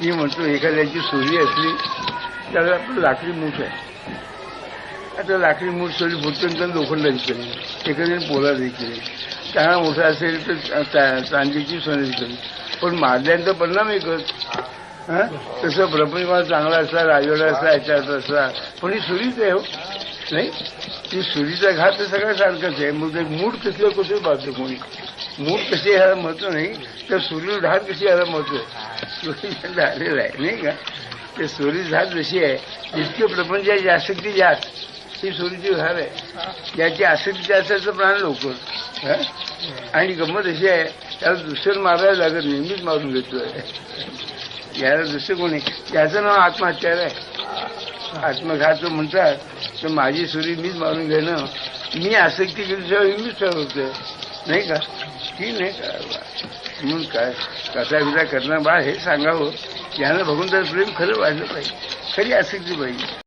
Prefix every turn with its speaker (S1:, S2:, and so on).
S1: मी म्हणतो एखाद्याची सोयी असली त्याला आपलं लाकडी मूठ आहे. आता लाकडी मूठ सोयी फुटून तर लोखंडाची करेल एखाद्याने पोलादी केली त्यांना मोठा असेल तर चा- चांदीची सोन्याची करी पण मारल्यानंतर परिणाम एकच. हां? तसं प्रपंच चांगला असला राजवाडा असला याच्यात असला पण ही सुरीच आहे हो. नाही. ती सुरीचा घात तर सगळं सारखंच आहे. मग ते मूठ कसलं कसं पाहतो कोणी? मूड कशी याला महत्त्व नाही. तर सुरी धार कशी यायला महत्त्व? आहे झालेलं आहे नाही का? ते सुरी धार जशी आहे जितके प्रपंचाची आसक्ती जास्त ही सुरीची धार आहे. ज्याची आसक्ती जास्त प्राण लवकर. आणि गंमत अशी आहे त्याला दुसरं मारायला लागत नेहमीच मारून घेतोय. याला दुसरं कोणी? याचं नाव आत्महत्या आहे. आत्मघात म्हणतात तर माझी सुरी मीच मारून घेणं. मी आसक्ती केली मीच ठरवतोय. नाही का? की नाही का? म्हणून काय? कसा विचार करणार बा हे सांगावं. यानं बघून तर प्रेम खरं वाढलं पाहिजे. खरी आसक्ती पाहिजे.